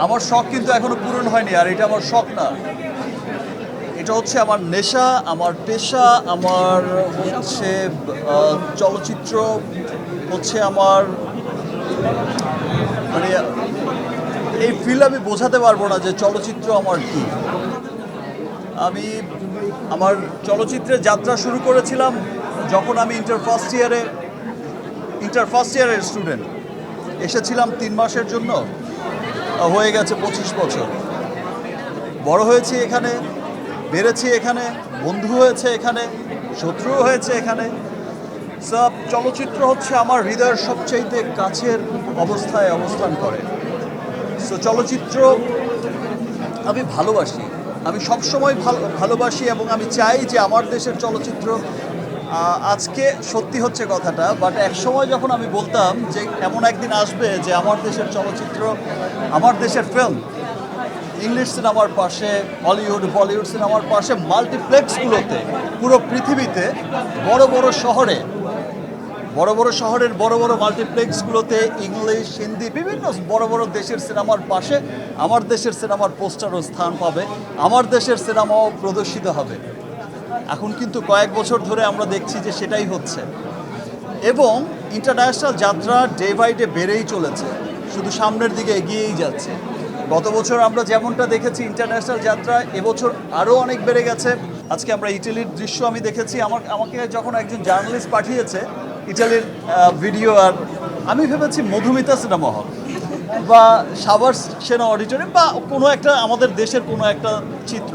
আমার শখ কিন্তু এখনও পূরণ হয়নি, আর এটা আমার শখ না। এটা হচ্ছে আমার নেশা, আমার পেশা, আমার হচ্ছে চলচ্চিত্র, হচ্ছে আমার মানে এই ফিল আমি বোঝাতে পারব না যে চলচ্চিত্র আমার কি। আমি আমার চলচ্চিত্রের যাত্রা শুরু করেছিলাম যখন আমি ইন্টার ফার্স্ট ইয়ারে ইন্টার ফার্স্ট ইয়ারের স্টুডেন্ট এসেছিলাম তিন মাসের জন্য। হয়ে গেছে পঁচিশ বছর। বড় হয়েছি এখানে, বেড়েছি এখানে, বন্ধু হয়েছে এখানে শত্রু হয়েছে এখানে। সব চলচ্চিত্র হচ্ছে আমার হৃদয়ের সবচাইতে কাছের অবস্থায় অবস্থান করে। সো চলচ্চিত্র আমি ভালোবাসি। আমি সবসময় ভালো, ভালোবাসি এবং আমি চাই যে আমার দেশের চলচ্চিত্র আজকে সত্যি হচ্ছে কথাটা বাট এক সময় যখন আমি বলতাম যে এমন একদিন আসবে যে আমার দেশের চলচ্চিত্র, আমার দেশের ফিল্ম ইংলিশ সিনেমার পাশে হলিউড বলিউড সিনেমার পাশে মাল্টিপ্লেক্সগুলোতে পুরো পৃথিবীতে, বড় বড় শহরে, বড় বড় শহরের বড় বড় মাল্টিপ্লেক্সগুলোতে ইংলিশ হিন্দি বিভিন্ন বড় বড় দেশের সিনেমার পাশে, আমার দেশের সিনেমার পোস্টারও স্থান পাবে, আমার দেশের সিনেমাও প্রদর্শিত হবে। এখন কিন্তু কয়েক বছর ধরে আমরা দেখছি যে সেটাই হচ্ছে। এবং ইন্টারন্যাশনাল যাত্রা ডে বাই ডে বেড়েই চলেছে। শুধু সামনের দিকে এগিয়েই যাচ্ছে। গত বছর আমরা যেমনটা দেখেছি ইন্টারন্যাশনাল যাত্রা, এবছর আরও অনেক বেড়ে গেছে। আজকে আমরা ইটালির দৃশ্য আমি দেখেছি। আমার, আমাকে যখন একজন জার্নালিস্ট পাঠিয়েছে ইটালির ভিডিও, আর আমি ভেবেছি মধুমিতা সিনেমা হল বা সাভার সেনা অডিটোরিয়াম বা কোনো একটা আমাদের দেশের কোনো একটা চিত্র।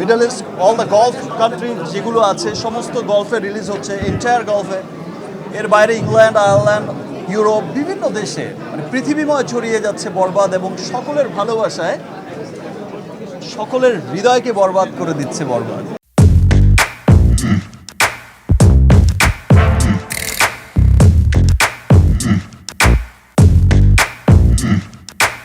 Middle East all the Gulf country যেগুলো আছে, সমস্ত গলফে রিলিজ হচ্ছে এন্টায়ার গলফে এর বাইরে ইংল্যান্ড আয়ারল্যান্ড ইউরোপ বিভিন্ন দেশে মানে পৃথিবীময় ছড়িয়ে যাচ্ছে বরবাদ এবং সকলের ভালোবাসায়, সকলের হৃদয়কে বরবাদ করে দিচ্ছে বরবাদ।